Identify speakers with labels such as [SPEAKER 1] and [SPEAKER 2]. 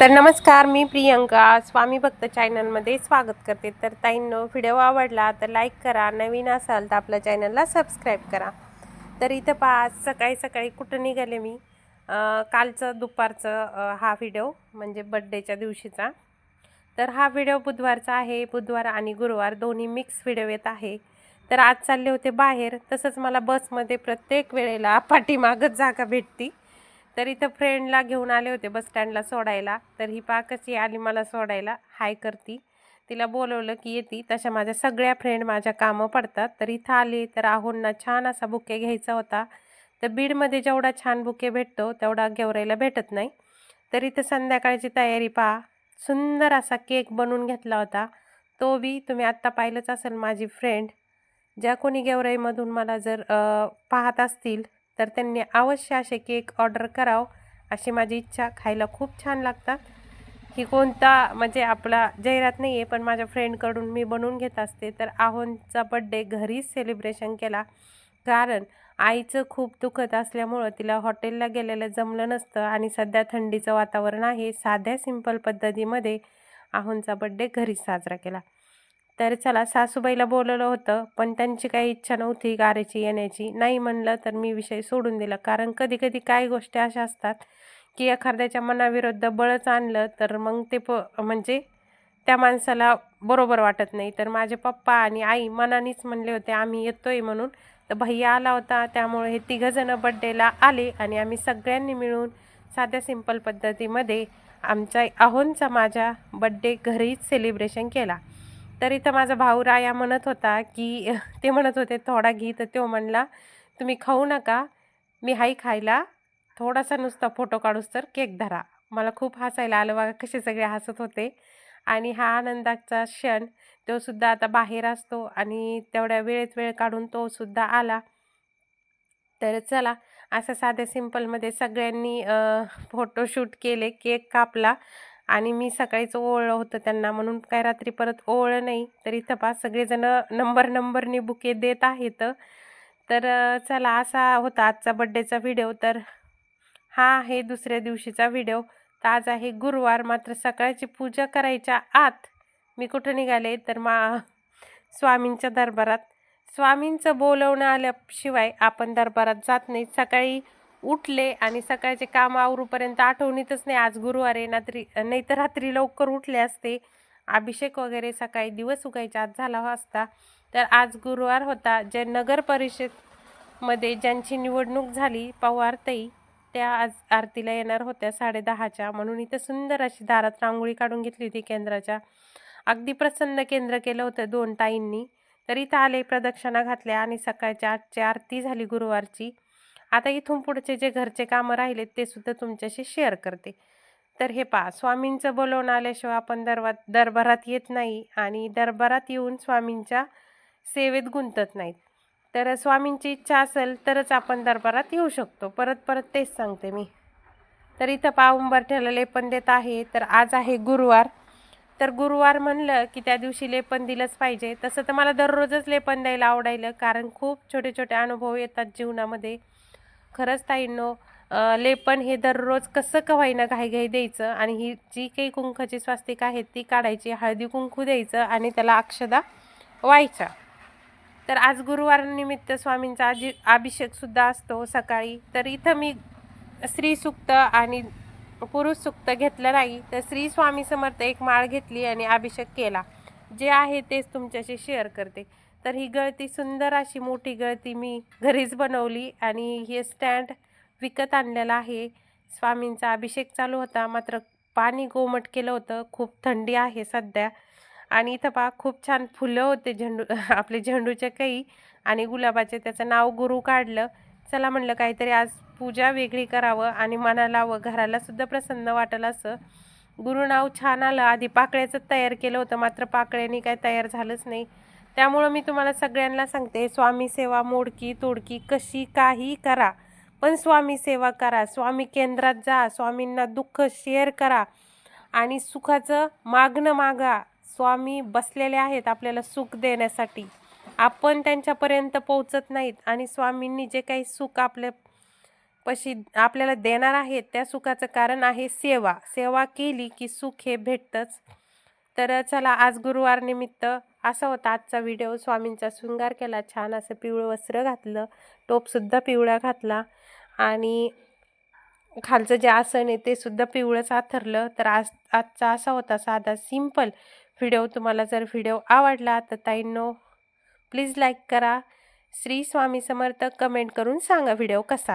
[SPEAKER 1] तर नमस्कार मी प्रियंका. स्वामी भक्त चॅनलमध्ये स्वागत करते. तर ताईंनो व्हिडिओ आवडला तर लाईक करा. नवीन असाल तर आपल्या चॅनलला सबस्क्राईब करा. तर इथं पहा सकाळी सकाळी कुठं निघाले मी? कालचं दुपारचं हा व्हिडिओ म्हणजे बड्डेच्या दिवशीचा. तर हा व्हिडिओ बुधवारचा आहे. बुधवार आणि गुरुवार दोन्ही मिक्स व्हिडिओ येत आहे. तर आज चालले होते बाहेर. तसंच मला बसमध्ये प्रत्येक वेळेला पाठीमागच जागा भेटती. तर इथं फ्रेंडला घेऊन आले होते बस स्टँडला सोडायला. तर ही पा कशी आली मला सोडायला? हाय करती. तिला बोलवलं की येते. तशा माझ्या सगळ्या फ्रेंड माझ्या कामं पडतात. तर इथं आली. तर आहोंना छान असा बुके घ्यायचा होता. तर बीडमध्ये जेवढा छान बुके भेटतो तेवढा गेवरायला भेटत नाही. तर इथं संध्याकाळची तयारी पहा. सुंदर असा केक बनवून घेतला होता. तो बी तुम्ही आत्ता पाहिलंच असेल माझी फ्रेंड ज्या कोणी गेवराईमधून मला जर पाहत असतील तर त्यांनी अवश्य असे केक ऑर्डर करावं अशी माझी इच्छा खायला खूप छान लागतात. ही कोणता म्हणजे आपला जाहिरात नाही आहे पण माझ्या फ्रेंडकडून मी बनवून घेत असते. तर आहोंचा बड्डे घरीच सेलिब्रेशन केला. कारण आईचं खूप दुखत असल्यामुळं तिला हॉटेलला गेलेलं जमलं नसतं आणि सध्या थंडीचं वातावरण आहे. साध्या सिंपल पद्धतीमध्ये आहोंचा बड्डे घरीच साजरा केला. तर चला सासूबाईला बोलवलं होतं पण त्यांची काही इच्छा नव्हती गारेची येण्याची. नाही म्हणलं तर मी विषय सोडून दिला. कारण कधी कधी काही गोष्टी अशा असतात की एखाद्याच्या मनाविरुद्ध बळच आणलं तर मग ते प म्हणजे त्या माणसाला बरोबर वाटत नाही. तर माझे पप्पा आणि आई मनानेच म्हणले होते आम्ही येतोय म्हणून. तर भैया आला होता. त्यामुळे हे तिघंजणं बड्डेला आले आणि आम्ही सगळ्यांनी मिळून साध्या सिंपल पद्धतीमध्ये आमच्या अहोंचा माझ्या बड्डे घरीच सेलिब्रेशन केला. तर इथं माझा भाऊ राया म्हणत होता की ते म्हणत होते थोडा घी. तर तो म्हणला तुम्ही खाऊ नका मी हाई खायला. थोडासा नुसता फोटो काढूस तर केक धरा. मला खूप हसायला आलं बघा कसे सगळे हसत होते. आणि हा आनंदाचा क्षण तो सुद्धा आता बाहेर असतो आणि तेवढ्या वेळेत वेळ काढून तो सुद्धा आला. तर चला असं साध्या सिंपलमध्ये सगळ्यांनी फोटोशूट केले केक कापला. आणि मी सकाळीच ओवळलं होतं त्यांना म्हणून काय रात्री परत ओवळलं नाही. तर इथं पा सगळेजणं नंबर नंबरनी बुके देत आहेत. तर चला असा होता आजचा बड्डेचा व्हिडिओ तर हा आहे दुसऱ्या दिवशीचा व्हिडिओ तर आज आहे गुरुवार मात्र सकाळची पूजा करायच्या आत मी कुठं निघाले? तर मा स्वामींच्या दरबारात. स्वामींचं बोलवणं आल्याशिवाय आपण दरबारात जात नाही. सकाळी उठले आणि सकाळचे काम आवरूपर्यंत आठवणीतच नाही. आज गुरुवार आहे रात्री नाही तर रात्री लवकर उठले असते. अभिषेक वगैरे सकाळी दिवस उगायच्या आत झाला असता तर आज गुरुवार होता. जे नगर परिषदमध्ये ज्यांची निवडणूक झाली पवारताई त्या आज आरतीला येणार होत्या साडे दहाच्या म्हणून इथं सुंदर अशी दारात रांगोळी काढून घेतली होती केंद्राच्या. अगदी प्रसन्न केंद्र केलं होतं दोन ताईंनी. तर इथं आले प्रदक्षिणा घातल्या आणि सकाळच्या आठची आरती झाली गुरुवारची. आता इथून पुढचे जे घरचे कामं राहिलेत ते सुद्धा तुमच्याशी शेअर करते. तर हे पहा स्वामींचं बोलवून आल्याशिवाय आपण दरबार दरबारात येत नाही आणि दरबारात येऊन स्वामींच्या सेवेत गुंतत नाहीत. तर स्वामींची इच्छा असेल तरच आपण दरबारात येऊ शकतो. परत परत तेच सांगते मी. तर इथं पहा उंबरठ्याला लेपन देत आहे. तर आज आहे गुरुवार. तर गुरुवार म्हणलं की त्या दिवशी लेपन दिलंच पाहिजे. तसं तर मला दररोजच लेपन द्यायला आवडायलं कारण खूप छोटे छोटे अनुभव येतात जीवनामध्ये. खरंच ताईंनो लेपन हे दररोज कसं कवाईनं घाई घाईघाई द्यायचं आणि ही जी काही कुंखची स्वास्तिक आहेत ती काढायची हळदी कुंकू द्यायचं आणि त्याला अक्षदा व्हायच्या. तर आज गुरुवार निमित्त स्वामींचा आजी अभिषेकसुद्धा असतो सकाळी. तर इथं मी स्त्री सुक्त आणि पुरुष सुक्त घेतलं नाही तर श्री स्वामी समर्थ एक माळ घेतली आणि अभिषेक केला. जे आहे तेच तुमच्याशी शेअर करते. तर ही गळती सुंदर अशी मोठी गळती मी घरीच बनवली आणि हे स्टँड विकत आणलेलं आहे. स्वामींचा अभिषेक चालू होता. मात्र पाणी गोमट केलं होतं. खूप थंडी आहे सध्या. आणि इथं पहा खूप छान फुलं होते झेंडू आपले झेंडूचे काही आणि गुलाबाचे. त्याचं नाव गुरु काढलं. चला म्हणलं काहीतरी आज पूजा वेगळी करावं आणि मनाला व घराला सुद्धा प्रसन्न वाटेल असं. गुरु नाव छान आलं. आधी पाकळ्याचं तयार केलं होतं. मात्र पाकळ्याने काय तयार झालंच नाही. त्यामुळं मी तुम्हाला सगळ्यांना सांगते स्वामी सेवा मोडकी तोडकी कशी काही करा पण स्वामी सेवा करा स्वामी केंद्रात जा स्वामींना दुःख शेअर करा आणि सुखाचं मागणं मागा. स्वामी बसलेले आहेत आपल्याला सुख देण्यासाठी. आपण त्यांच्यापर्यंत पोहोचत नाहीत आणि स्वामींनी जे काही सुख आपल्या पशी आपल्याला देणार आहेत त्या सुखाचं कारण आहे सेवा. सेवा केली की सुख हे भेटतंच. तर चला आज गुरुवार निमित्त असा होता आजचा व्हिडिओ स्वामींचा शृंगार केला छान असं पिवळं वस्त्र घातलं टोपसुद्धा पिवळा घातला आणि खालचं जे आसन आहे ते सुद्धा पिवळंच आथरलं. तर आज आजचा असा होता साधा सिंपल व्हिडिओ तुम्हाला जर व्हिडिओ आवडला तर ताईंनो प्लीज लाईक करा. श्री स्वामी समर्थ कमेंट करून सांगा व्हिडिओ कसा